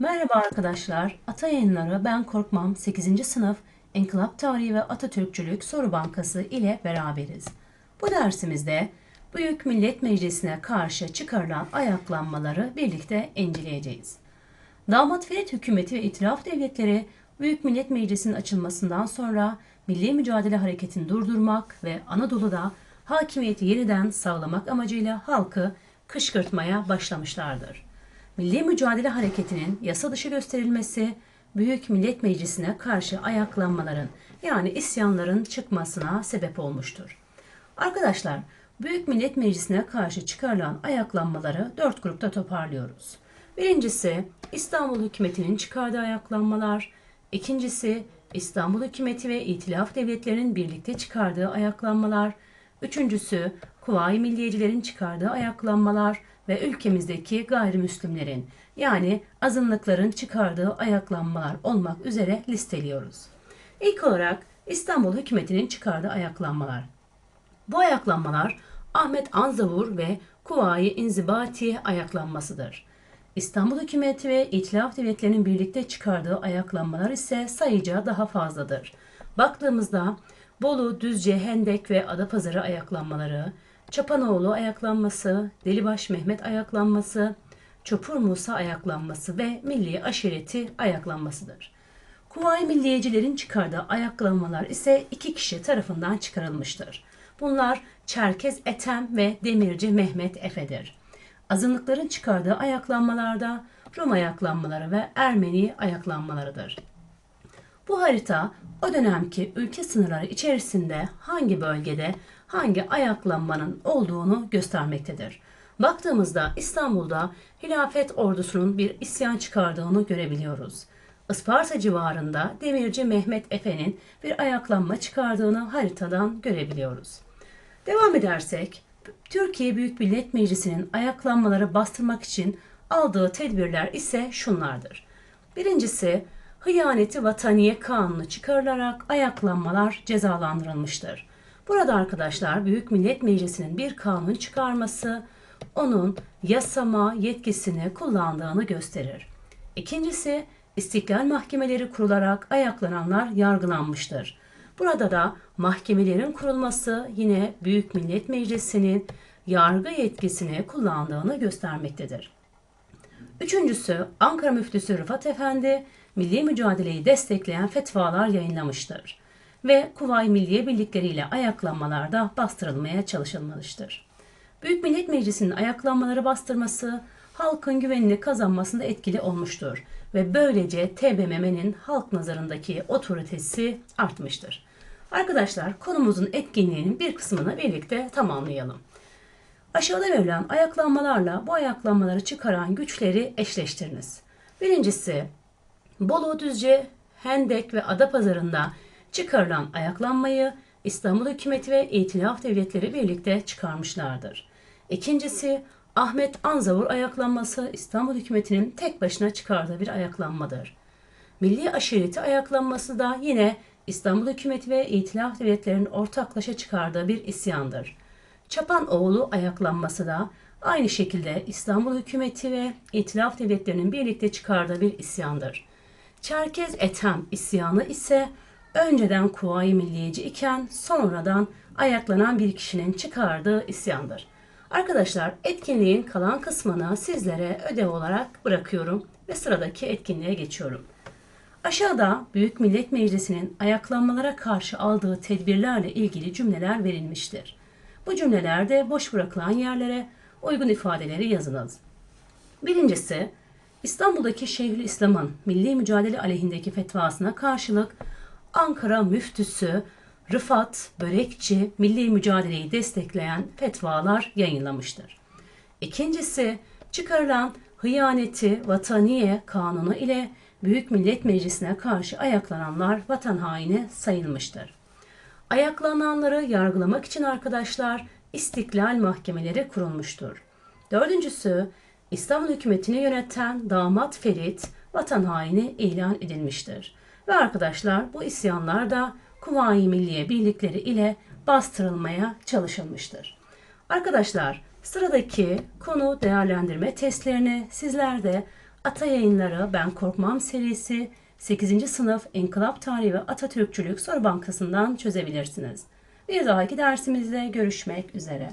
Merhaba arkadaşlar. Ata Yayınları Ben Korkmam 8. sınıf İnkılap Tarihi ve Atatürkçülük Soru Bankası ile beraberiz. Bu dersimizde Büyük Millet Meclisi'ne karşı çıkarılan ayaklanmaları birlikte inceleyeceğiz. Damat Ferit hükümeti ve itilaf devletleri Büyük Millet Meclisi'nin açılmasından sonra milli mücadele hareketini durdurmak ve Anadolu'da hakimiyeti yeniden sağlamak amacıyla halkı kışkırtmaya başlamışlardır. Milli Mücadele Hareketi'nin yasa dışı gösterilmesi, Büyük Millet Meclisi'ne karşı ayaklanmaların yani isyanların çıkmasına sebep olmuştur. Arkadaşlar, Büyük Millet Meclisi'ne karşı çıkarılan ayaklanmaları dört grupta toparlıyoruz. Birincisi İstanbul hükümetinin çıkardığı ayaklanmalar, ikincisi İstanbul hükümeti ve itilaf devletlerinin birlikte çıkardığı ayaklanmalar, üçüncüsü Kuvayi Milliyecilerin çıkardığı ayaklanmalar ve ülkemizdeki gayrimüslimlerin yani azınlıkların çıkardığı ayaklanmalar olmak üzere listeliyoruz. İlk olarak İstanbul hükümetinin çıkardığı ayaklanmalar. Bu ayaklanmalar Ahmet Anzavur ve Kuvayi İnzibati ayaklanmasıdır. İstanbul hükümeti ve itilaf devletlerinin birlikte çıkardığı ayaklanmalar ise sayıca daha fazladır. Baktığımızda Bolu, Düzce, Hendek ve Adapazarı ayaklanmaları, Çapanoğlu ayaklanması, Delibaş Mehmet ayaklanması, Çopur Musa ayaklanması ve Milli Aşireti ayaklanmasıdır. Kuvayi Milliyecilerin çıkardığı ayaklanmalar ise iki kişi tarafından çıkarılmıştır. Bunlar Çerkez Etem ve Demirci Mehmet Efe'dir. Azınlıkların çıkardığı ayaklanmalarda Rum ayaklanmaları ve Ermeni ayaklanmalarıdır. Bu harita o dönemki ülke sınırları içerisinde hangi bölgede hangi ayaklanmanın olduğunu göstermektedir. Baktığımızda İstanbul'da hilafet ordusunun bir isyan çıkardığını görebiliyoruz. Isparta civarında Demirci Mehmet Efe'nin bir ayaklanma çıkardığını haritadan görebiliyoruz. Devam edersek, Türkiye Büyük Millet Meclisi'nin ayaklanmaları bastırmak için aldığı tedbirler ise şunlardır. Birincisi, hıyaneti vataniye kanunu çıkarılarak ayaklanmalar cezalandırılmıştır. Burada arkadaşlar Büyük Millet Meclisi'nin bir kanun çıkarması onun yasama yetkisini kullandığını gösterir. İkincisi istiklal mahkemeleri kurularak ayaklananlar yargılanmıştır. Burada da mahkemelerin kurulması yine Büyük Millet Meclisi'nin yargı yetkisini kullandığını göstermektedir. Üçüncüsü Ankara Müftüsü Rıfat Efendi milli mücadeleyi destekleyen fetvalar yayınlamıştır ve Kuvayi Milliye birlikleriyle ayaklanmalarda bastırılmaya çalışılmıştır. Büyük Millet Meclisi'nin ayaklanmaları bastırması halkın güvenini kazanmasında etkili olmuştur ve böylece TBMM'nin halk nazarındaki otoritesi artmıştır. Arkadaşlar konumuzun etkinliğinin bir kısmını birlikte tamamlayalım. Aşağıda verilen ayaklanmalarla bu ayaklanmaları çıkaran güçleri eşleştiriniz. Birincisi Bolu, Düzce, Hendek ve Adapazarı'nda çıkarılan ayaklanmayı İstanbul hükümeti ve İtilaf devletleri birlikte çıkarmışlardır. İkincisi Ahmet Anzavur ayaklanması İstanbul hükümetinin tek başına çıkardığı bir ayaklanmadır. Milli aşireti ayaklanması da yine İstanbul hükümeti ve İtilaf devletlerinin ortaklaşa çıkardığı bir isyandır. Çapanoğlu ayaklanması da aynı şekilde İstanbul hükümeti ve İtilaf devletlerinin birlikte çıkardığı bir isyandır. Çerkez Ethem isyanı ise önceden Kuvayi Milliyeci iken sonradan ayaklanan bir kişinin çıkardığı isyandır. Arkadaşlar etkinliğin kalan kısmını sizlere ödev olarak bırakıyorum ve sıradaki etkinliğe geçiyorum. Aşağıda Büyük Millet Meclisi'nin ayaklanmalara karşı aldığı tedbirlerle ilgili cümleler verilmiştir. Bu cümlelerde boş bırakılan yerlere uygun ifadeleri yazınız. Birincisi, İstanbul'daki Şeyhülislam'ın milli mücadele aleyhindeki fetvasına karşılık Ankara müftüsü Rıfat Börekçi milli mücadeleyi destekleyen fetvalar yayınlamıştır. İkincisi çıkarılan hıyaneti vataniye kanunu ile Büyük Millet Meclisi'ne karşı ayaklananlar vatan haini sayılmıştır. Ayaklananları yargılamak için arkadaşlar istiklal mahkemeleri kurulmuştur. Dördüncüsü İstanbul hükümetini yöneten damat Ferit vatan haini ilan edilmiştir. Ve arkadaşlar bu isyanlar da Kuvayi Milliye birlikleri ile bastırılmaya çalışılmıştır. Arkadaşlar sıradaki konu değerlendirme testlerini sizler de Ata Yayınları Ben Korkmam serisi 8. sınıf İnkılap Tarihi ve Atatürkçülük Soru Bankası'ndan çözebilirsiniz. Bir dahaki dersimizde görüşmek üzere.